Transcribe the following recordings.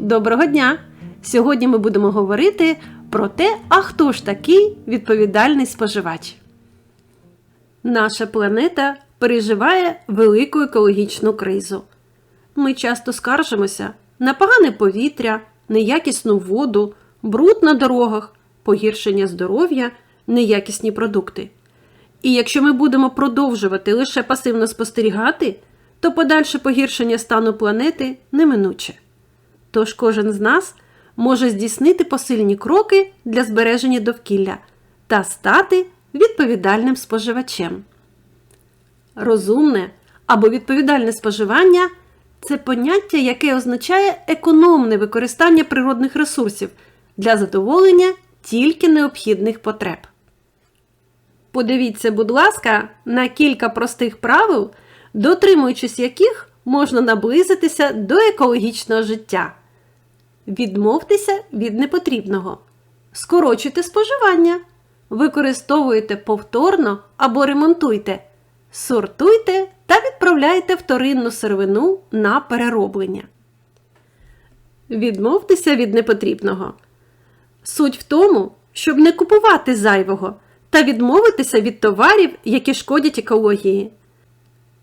Доброго дня! Сьогодні ми будемо говорити про те, а хто ж такий відповідальний споживач. Наша планета переживає велику екологічну кризу. Ми часто скаржимося на погане повітря, неякісну воду, бруд на дорогах, погіршення здоров'я, неякісні продукти. І якщо ми будемо продовжувати лише пасивно спостерігати, то подальше погіршення стану планети неминуче. Тож кожен з нас може здійснити посильні кроки для збереження довкілля та стати відповідальним споживачем. Розумне або відповідальне споживання це поняття, яке означає економне використання природних ресурсів для задоволення тільки необхідних потреб. Подивіться, будь ласка, на кілька простих правил, дотримуючись яких можна наблизитися до екологічного життя. Відмовтеся від непотрібного. Скорочуйте споживання. Використовуйте повторно або ремонтуйте. Сортуйте та відправляйте вторинну сировину на перероблення. Відмовтеся від непотрібного. Суть в тому, щоб не купувати зайвого та відмовитися від товарів, які шкодять екології.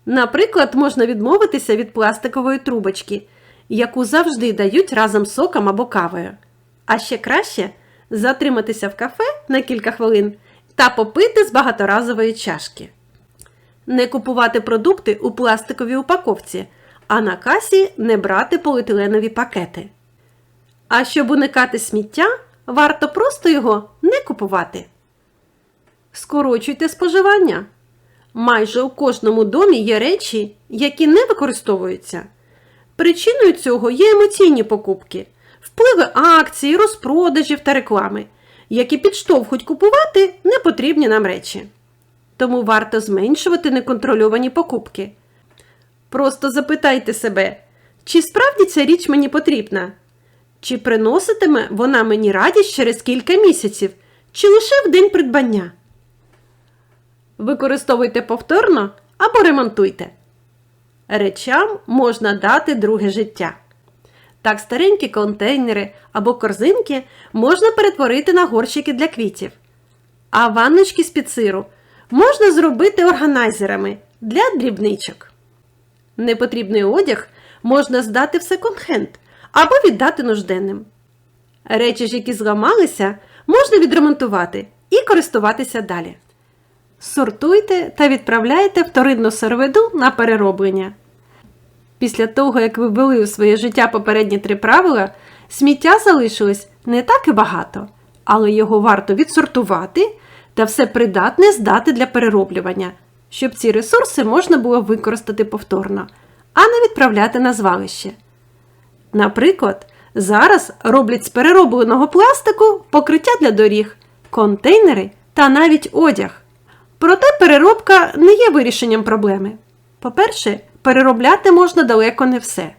Наприклад, можна відмовитися від пластикової трубочки, яку завжди дають разом з соком або кавою. А ще краще затриматися в кафе на кілька хвилин та попити з багаторазової чашки. Не купувати продукти у пластиковій упаковці, а на касі не брати поліетиленові пакети. А щоб уникати сміття, варто просто його не купувати. Скорочуйте споживання. Майже у кожному домі є речі, які не використовуються. Причиною цього є емоційні покупки, впливи акцій, розпродажів та реклами, які підштовхують купувати непотрібні нам речі. Тому варто зменшувати неконтрольовані покупки. Просто запитайте себе, чи справді ця річ мені потрібна? Чи приноситиме вона мені радість через кілька місяців, чи лише в день придбання? Використовуйте повторно або ремонтуйте. Речам можна дати друге життя. Так, старенькі контейнери або корзинки можна перетворити на горщики для квітів. А ванночки з-під сиру можна зробити органайзерами для дрібничок. Непотрібний одяг можна здати в секонд-хенд або віддати нужденним. Речі ж, які зламалися, можна відремонтувати і користуватися далі. Сортуйте та відправляйте вторинну сировину на перероблення. Після того, як ви ввели у своє життя попередні три правила, сміття залишилось не так і багато, але його варто відсортувати та все придатне здати для перероблювання, щоб ці ресурси можна було використати повторно, а не відправляти на звалище. Наприклад, зараз роблять з переробленого пластику покриття для доріг, контейнери та навіть одяг. Проте переробка не є вирішенням проблеми. По-перше, переробляти можна далеко не все.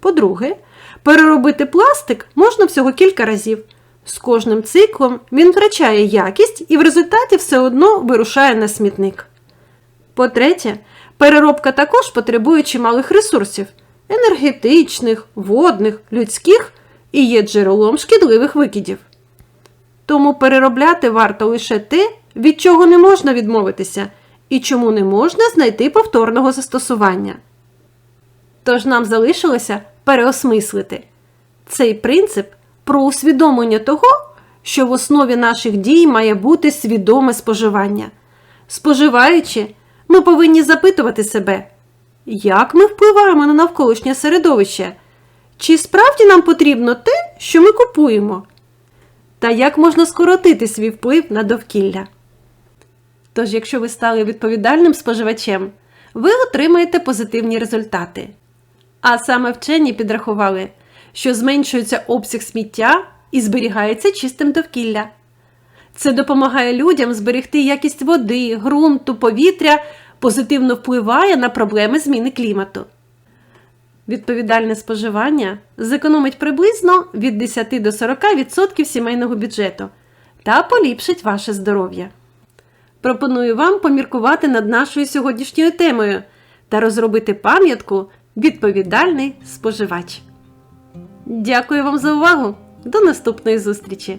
По-друге, переробити пластик можна всього кілька разів. З кожним циклом він втрачає якість і в результаті все одно вирушає на смітник. По-третє, переробка також потребує чималих ресурсів енергетичних, водних, людських і є джерелом шкідливих викидів. Тому переробляти варто лише те, від чого не можна відмовитися, і чому не можна знайти повторного застосування. Тож нам залишилося переосмислити цей принцип про усвідомлення того, що в основі наших дій має бути свідоме споживання. Споживаючи, ми повинні запитувати себе, як ми впливаємо на навколишнє середовище, чи справді нам потрібно те, що ми купуємо, та як можна скоротити свій вплив на довкілля. Тож, якщо ви стали відповідальним споживачем, ви отримаєте позитивні результати. А саме вчені підрахували, що зменшується обсяг сміття і зберігається чистим довкілля. Це допомагає людям зберегти якість води, ґрунту, повітря, позитивно впливає на проблеми зміни клімату. Відповідальне споживання зекономить приблизно від 10 до 40% сімейного бюджету та поліпшить ваше здоров'я. Пропоную вам поміркувати над нашою сьогоднішньою темою та розробити пам'ятку Відповідальний споживач. Дякую вам за увагу! До наступної зустрічі!